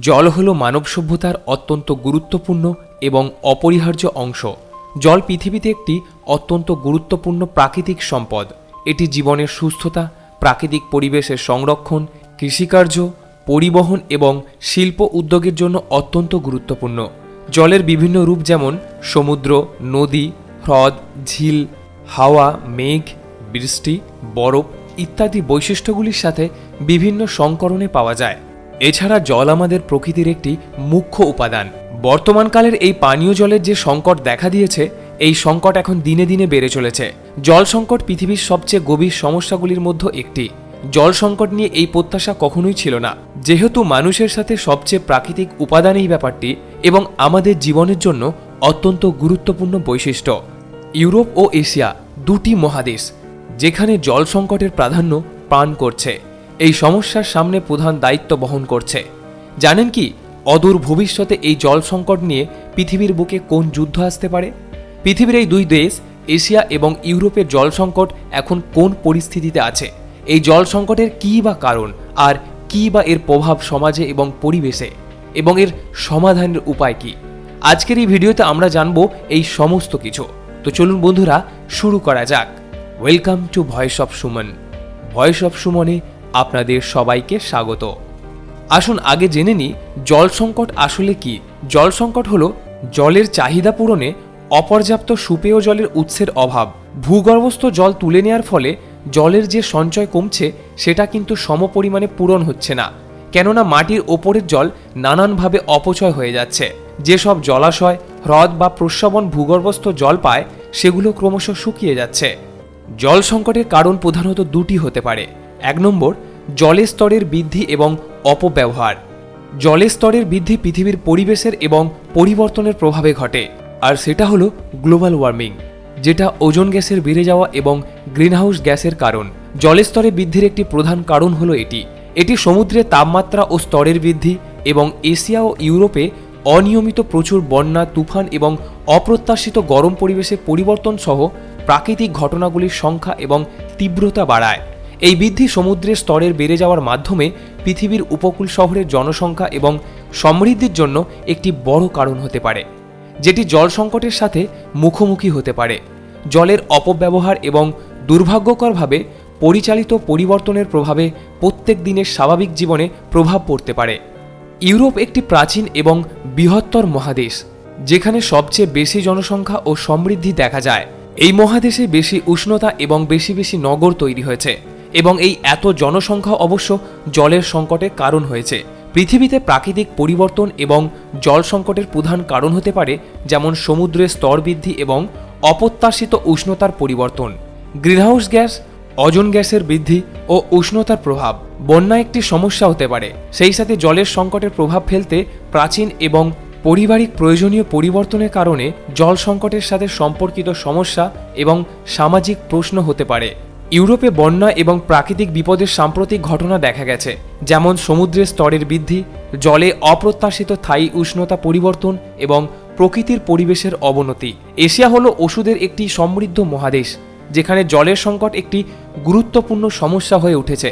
জল হল মানব সভ্যতার অত্যন্ত গুরুত্বপূর্ণ এবং অপরিহার্য অংশ। জল পৃথিবীতে একটি অত্যন্ত গুরুত্বপূর্ণ প্রাকৃতিক সম্পদ। এটি জীবনের সুস্থতা, প্রাকৃতিক পরিবেশের সংরক্ষণ, কৃষিকার্য, পরিবহন এবং শিল্প উদ্যোগের জন্য অত্যন্ত গুরুত্বপূর্ণ। জলের বিভিন্ন রূপ যেমন সমুদ্র, নদী, হ্রদ, ঝিল, হাওয়া, মেঘ, বৃষ্টি, বরফ ইত্যাদি বৈশিষ্ট্যগুলির সাথে বিভিন্ন সংকরণে পাওয়া যায়। এছাড়া জল আমাদের প্রকৃতির একটি মুখ্য উপাদান। বর্তমানকালের এই পানীয় জলের যে সংকট দেখা দিয়েছে, এই সংকট এখন দিনে দিনে বেড়ে চলেছে। জল সংকট পৃথিবীর সবচেয়ে গভীর সমস্যাগুলির মধ্যে একটি। জল সংকট নিয়ে এই প্রত্যাশা কখনোই ছিল না। যেহেতু মানুষের সাথে সবচেয়ে প্রাকৃতিক উপাদান এই ব্যাপারটি এবং আমাদের জীবনের জন্য অত্যন্ত গুরুত্বপূর্ণ বৈশিষ্ট্য। ইউরোপ ও এশিয়া দুটি মহাদেশ, যেখানে জল সংকটের প্রাধান্য পান করছে। এই সমস্যার সামনে প্রধান দায়িত্ব বহন করছে। জানেন কি, অদূর ভবিষ্যতে এই জল সংকট নিয়ে পৃথিবীর বুকে কোন যুদ্ধ আসতে পারে? পৃথিবীর এই দুই দেশ, এশিয়া এবং ইউরোপের জল সংকট এখন কোন পরিস্থিতিতে আছে? এই জল সংকটের কী বা কারণ আর কী বা এর প্রভাব সমাজে এবং পরিবেশে? এবং এর সমাধানের উপায় কি? আজকের এই ভিডিওতে আমরা জানব এই সমস্ত কিছু। তো চলুন বন্ধুরা, শুরু করা যাক। Welcome to voice of Suman voice of সুমনে আপনাদের সবাইকে স্বাগত। আসুন আগে জেনে নিই, জল সংকট আসলে কি? জল সংকট হলো জলের চাহিদা পূরণে অপর্যাপ্ত সুপেয় জলের উৎসের অভাব। ভূগর্ভস্থ জল তুলে নেওয়ার ফলে জলের যে সঞ্চয় কমছে, সেটা কিন্তু সমপরিমাণে পূরণ হচ্ছে না। কেননা মাটির ওপরের জল নানানভাবে অপচয় হয়ে যাচ্ছে। যেসব জলাশয়, হ্রদ বা প্রস্রবণ ভূগর্ভস্থ জল পায়, সেগুলো ক্রমশ শুকিয়ে যাচ্ছে। জল সংকটের কারণ প্রধানত দুটি হতে পারে। এক নম্বর, জলের স্তরের বৃদ্ধি এবং অপব্যবহার। জলের স্তরের বৃদ্ধি পৃথিবীর পরিবেশের এবং পরিবর্তনের প্রভাবে ঘটে, আর সেটা হলো গ্লোবাল ওয়ার্মিং, যেটা ওজোন গ্যাসের বেড়ে যাওয়া এবং গ্রিনহাউস গ্যাসের কারণ। জলের স্তরে বৃদ্ধির একটি প্রধান কারণ হলো এটি। এটি সমুদ্রের তাপমাত্রা ও স্তরের বৃদ্ধি এবং এশিয়া ও ইউরোপে অনিয়মিত প্রচুর বন্যা, তুফান এবং অপ্রত্যাশিত গরম পরিবেশে পরিবর্তন সহ প্রাকৃতিক ঘটনাগুলির সংখ্যা এবং তীব্রতা বাড়ায়। এই বৃদ্ধি সমুদ্রের স্তরের বেড়ে যাওয়ার মাধ্যমে পৃথিবীর উপকূল শহরের জনসংখ্যা এবং সমৃদ্ধির জন্য একটি বড় কারণ হতে পারে, যেটি জল সংকটের সাথে মুখোমুখি হতে পারে। জলের অপব্যবহার এবং দুর্ভাগ্যকরভাবে পরিচালিত পরিবর্তনের প্রভাবে প্রত্যেক দিনের স্বাভাবিক জীবনে প্রভাব পড়তে পারে। ইউরোপ একটি প্রাচীন এবং বৃহত্তর মহাদেশ, যেখানে সবচেয়ে বেশি জনসংখ্যা ও সমৃদ্ধি দেখা যায়। এই মহাদেশে বেশি উষ্ণতা এবং বেশি বেশি নগর তৈরি হয়েছে এবং এই এত জনসংখ্যা অবশ্য জলের সংকটের কারণ হয়েছে। পৃথিবীতে প্রাকৃতিক পরিবর্তন এবং জল সংকটের প্রধান কারণ হতে পারে যেমন সমুদ্রের স্তর বৃদ্ধি এবং অপ্রত্যাশিত উষ্ণতার পরিবর্তন। গ্রিনহাউস গ্যাস, অজন গ্যাসের বৃদ্ধি ও উষ্ণতার প্রভাব বন্যা একটি সমস্যা হতে পারে। সেই সাথে জলের সংকটের প্রভাব ফেলতে প্রাচীন এবং পারিবারিক প্রয়োজনীয় পরিবর্তনের কারণে জল সংকটের সাথে সম্পর্কিত সমস্যা এবং সামাজিক প্রশ্ন হতে পারে। ইউরোপে বন্যা এবং প্রাকৃতিক বিপদের সাম্প্রতিক ঘটনা দেখা গেছে, যেমন সমুদ্রের স্তরের বৃদ্ধি, জলে অপ্রত্যাশিত স্থায়ী উষ্ণতা পরিবর্তন এবং প্রকৃতির পরিবেশের অবনতি। এশিয়া হলো ওষুধের একটি সমৃদ্ধ মহাদেশ, যেখানে জলের সংকট একটি গুরুত্বপূর্ণ সমস্যা হয়ে উঠেছে।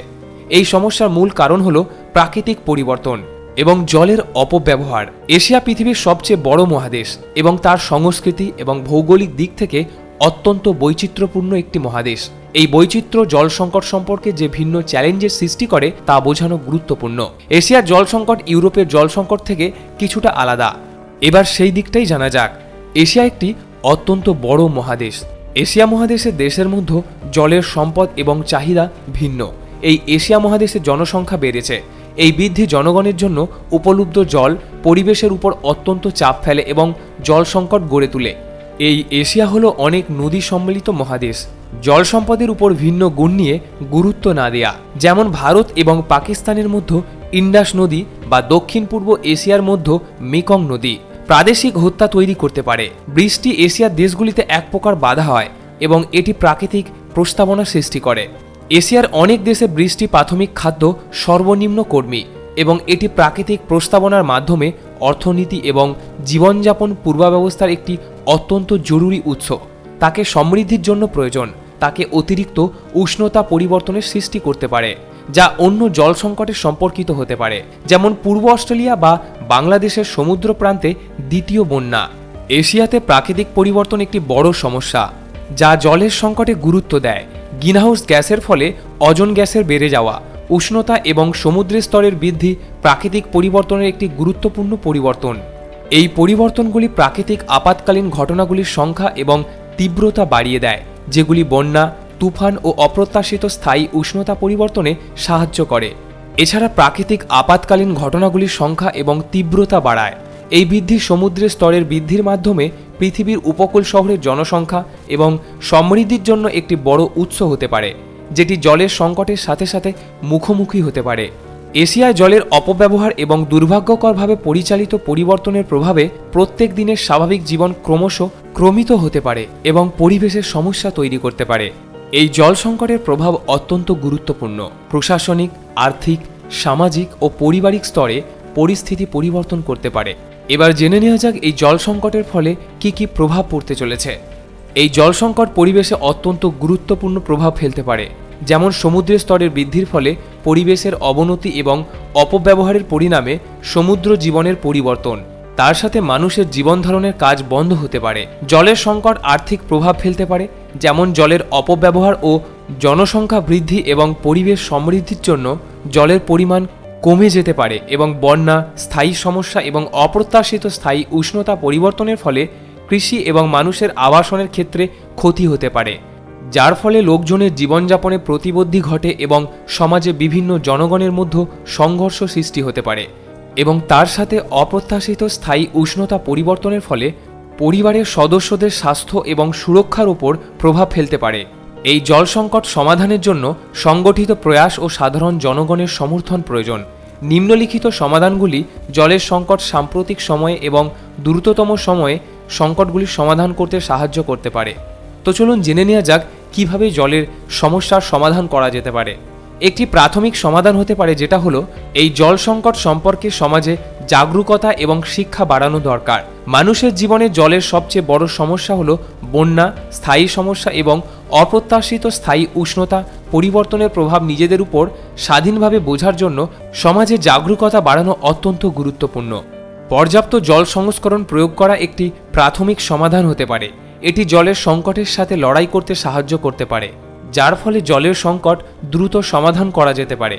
এই সমস্যার মূল কারণ হলো প্রাকৃতিক পরিবর্তন এবং জলের অপব্যবহার। এশিয়া পৃথিবীর সবচেয়ে বড় মহাদেশ এবং তার সংস্কৃতি এবং ভৌগোলিক দিক থেকে অত্যন্ত বৈচিত্র্যপূর্ণ একটি মহাদেশ। এই বৈচিত্র্য জল সংকট সম্পর্কে যে ভিন্ন চ্যালেঞ্জের সৃষ্টি করে, তা বোঝানো গুরুত্বপূর্ণ। এশিয়ার জল সংকট ইউরোপের জল সংকট থেকে কিছুটা আলাদা। এবার সেই দিকটাই জানা যাক। এশিয়া একটি অত্যন্ত বড় মহাদেশ। এশিয়া মহাদেশের দেশের মধ্যে জলের সম্পদ এবং চাহিদা ভিন্ন। এই এশিয়া মহাদেশের জনসংখ্যা বেড়েছে। এই বৃদ্ধি জনগণের জন্য উপলব্ধ জল পরিবেশের উপর অত্যন্ত চাপ ফেলে এবং জল সংকট গড়ে তোলে। এই এশিয়া হলো অনেক নদী সম্মিলিত মহাদেশ। জল সম্পদের উপর ভিন্ন গুণ নিয়ে গুরুত্ব না দেয়া। যেমন ভারত এবং পাকিস্তানের মধ্যে ইন্ডাস নদী বা দক্ষিণ পূর্ব এশিয়ার মধ্যে মেকং নদী প্রাদেশিক হত্যা তৈরি করতে পারে। বৃষ্টি এশিয়ার দেশগুলিতে এক প্রকার বাধা হয় এবং এটি প্রাকৃতিক প্রস্তাবনা সৃষ্টি করে। এশিয়ার অনেক দেশে বৃষ্টি প্রাথমিক খাদ্য সর্বনিম্ন কর্মী এবং এটি প্রাকৃতিক প্রস্তাবনার মাধ্যমে অর্থনীতি এবং জীবনযাপন পূর্বাব্যবস্থার একটি অত্যন্ত জরুরি উৎস। তাকে সমৃদ্ধির জন্য প্রয়োজন। তাকে অতিরিক্ত উষ্ণতা পরিবর্তনের সৃষ্টি করতে পারে, যা অন্য জল সংকটের সম্পর্কিত হতে পারে, যেমন পূর্ব অস্ট্রেলিয়া বা বাংলাদেশের সমুদ্র প্রান্তে দ্বিতীয় বন্যা। এশিয়াতে প্রাকৃতিক পরিবর্তন একটি বড় সমস্যা, যা জলের সংকটে গুরুত্ব দেয়। গ্রিনহাউস গ্যাসের ফলে অজন গ্যাসের বেড়ে যাওয়া উষ্ণতা এবং সমুদ্রের স্তরের বৃদ্ধি প্রাকৃতিক পরিবর্তনের একটি গুরুত্বপূর্ণ পরিবর্তন। এই পরিবর্তনগুলি প্রাকৃতিক আপাতকালীন ঘটনাগুলির সংখ্যা এবং তীব্রতা বাড়িয়ে দেয়, যেগুলি বন্যা, তুফান ও অপ্রত্যাশিত স্থায়ী উষ্ণতা পরিবর্তনে সাহায্য করে। এছাড়া প্রাকৃতিক আপাতকালীন ঘটনাগুলির সংখ্যা এবং তীব্রতা বাড়ায়। এই বৃদ্ধি সমুদ্রের স্তরের বৃদ্ধির মাধ্যমে পৃথিবীর উপকূল শহরের জনসংখ্যা এবং সমৃদ্ধির জন্য একটি বড় উৎস হতে পারে। যেটি জলের সংকটের সাথে সাথে মুখোমুখি হতে পারে। এশিয়ায় জলের অপব্যবহার এবং দুর্ভাগ্যকরভাবে পরিচালিত পরিবর্তনের প্রভাবে প্রত্যেক দিনের স্বাভাবিক জীবন ক্রমশ ক্রমিত হতে পারে এবং পরিবেশের সমস্যা তৈরি করতে পারে। এই জল সংকটের প্রভাব অত্যন্ত গুরুত্বপূর্ণ। প্রশাসনিক, আর্থিক, সামাজিক ও পারিবারিক স্তরে পরিস্থিতি পরিবর্তন করতে পারে। এবার জেনে নেওয়া যাক এই জল সংকটের ফলে কি কি প্রভাব পড়তে চলেছে। এই জল সংকট পরিবেশে অত্যন্ত গুরুত্বপূর্ণ প্রভাব ফেলতে পারে, যেমন সমুদ্রের স্তরের বৃদ্ধির ফলে পরিবেশের অবনতি এবং অপব্যবহারের পরিণামে সমুদ্র জীবনের পরিবর্তন। তার সাথে মানুষের জীবন ধারণের কাজ বন্ধ হতে পারে। জলের সংকট আর্থিক প্রভাব ফেলতে পারে, যেমন জলের অপব্যবহার ও জনসংখ্যা বৃদ্ধি এবং পরিবেশ সমৃদ্ধির জন্য জলের পরিমাণ কমে যেতে পারে এবং বন্যা, স্থায়ী সমস্যা এবং অপ্রত্যাশিত স্থায়ী উষ্ণতা পরিবর্তনের ফলে কৃষি এবং মানুষের আবাসনের ক্ষেত্রে ক্ষতি হতে পারে। যার ফলে লোকজনের জীবনযাপনে প্রতিবদ্ধী ঘটে এবং সমাজে বিভিন্ন জনগণের মধ্যে সংঘর্ষ সৃষ্টি হতে পারে এবং তার সাথে অপ্রত্যাশিত স্থায়ী উষ্ণতা পরিবর্তনের ফলে পরিবারের সদস্যদের স্বাস্থ্য এবং সুরক্ষার উপর প্রভাব ফেলতে পারে। এই জল সংকট সমাধানের জন্য সংগঠিত প্রয়াস ও সাধারণ জনগণের সমর্থন প্রয়োজন। নিম্নলিখিত সমাধানগুলি জলের সংকট সাম্প্রতিক সময়ে এবং দ্রুততম সময়ে সংকটগুলির সমাধান করতে সাহায্য করতে পারে। তো চলুন জেনে নেওয়া যাক কীভাবে জলের সমস্যার সমাধান করা যেতে পারে। একটি প্রাথমিক সমাধান হতে পারে যেটা হলো এই জল সংকট সম্পর্কে সমাজে জাগরুকতা এবং শিক্ষা বাড়ানো দরকার। মানুষের জীবনে জলের সবচেয়ে বড় সমস্যা হলো বন্যা, স্থায়ী সমস্যা এবং অপ্রত্যাশিত স্থায়ী উষ্ণতা পরিবর্তনের প্রভাব নিজেদের উপর স্বাধীনভাবে বোঝার জন্য সমাজে জাগরুকতা বাড়ানো অত্যন্ত গুরুত্বপূর্ণ। পর্যাপ্ত জল সংস্করণ প্রয়োগ করা একটি প্রাথমিক সমাধান হতে পারে। এটি জলের সংকটের সাথে লড়াই করতে সাহায্য করতে পারে, যার ফলে জলের সংকট দ্রুত সমাধান করা যেতে পারে।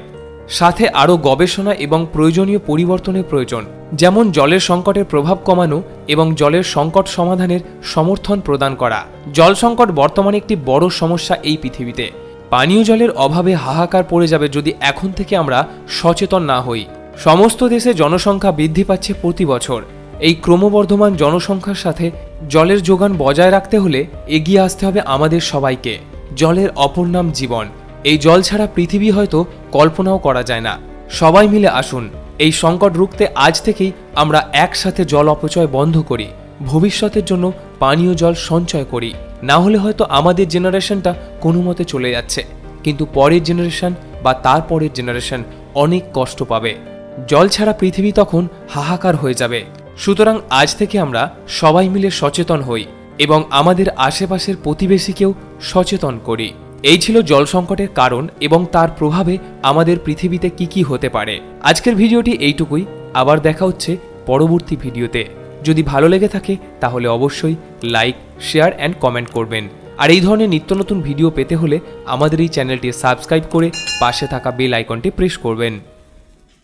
সাথে আরও গবেষণা এবং প্রয়োজনীয় পরিবর্তনের প্রয়োজন, যেমন জলের সংকটের প্রভাব কমানো এবং জলের সংকট সমাধানের সমর্থন প্রদান করা। জল সংকট বর্তমানে একটি বড় সমস্যা এই পৃথিবীতে। পানীয় জলের অভাবে হাহাকার পড়ে যাবে যদি এখন থেকে আমরা সচেতন না হই। সমস্ত দেশে জনসংখ্যা বৃদ্ধি পাচ্ছে প্রতি বছর। এই ক্রমবর্ধমান জনসংখ্যার সাথে জলের যোগান বজায় রাখতে হলে এগিয়ে আসতে হবে আমাদের সবাইকে। জলের অপর নাম জীবন। এই জল ছাড়া পৃথিবী হয়তো কল্পনাও করা যায় না। সবাই মিলে আসুন, এই সংকট রুখতে আজ থেকেই আমরা একসাথে জল অপচয় বন্ধ করি। ভবিষ্যতের জন্য পানীয় জল সঞ্চয় করি। না হলে হয়তো আমাদের জেনারেশনটা কোনো মতে চলে যাচ্ছে। কিন্তু পরের জেনারেশন বা তার পরের জেনারেশন অনেক কষ্ট পাবে। জল ছাড়া পৃথিবী তখন হাহাকার হয়ে যাবে। সুতরাং আজ থেকে আমরা সবাই মিলে সচেতন হই এবং আমাদের আশেপাশের প্রতিবেশীকেও সচেতন করি। এই ছিল জল সংকটের কারণ এবং তার প্রভাবে আমাদের পৃথিবীতে কি কি হতে পারে। আজকের ভিডিওটি এইটুকুই। আবার দেখা হচ্ছে পরবর্তী ভিডিওতে। যদি ভালো লেগে থাকে, তাহলে অবশ্যই লাইক, শেয়ার অ্যান্ড কমেন্ট করবেন। আর এই ধরনের নিত্য নতুন ভিডিও পেতে হলে আমাদের এই চ্যানেলটি সাবস্ক্রাইব করে পাশে থাকা বেল আইকনটি প্রেস করবেন।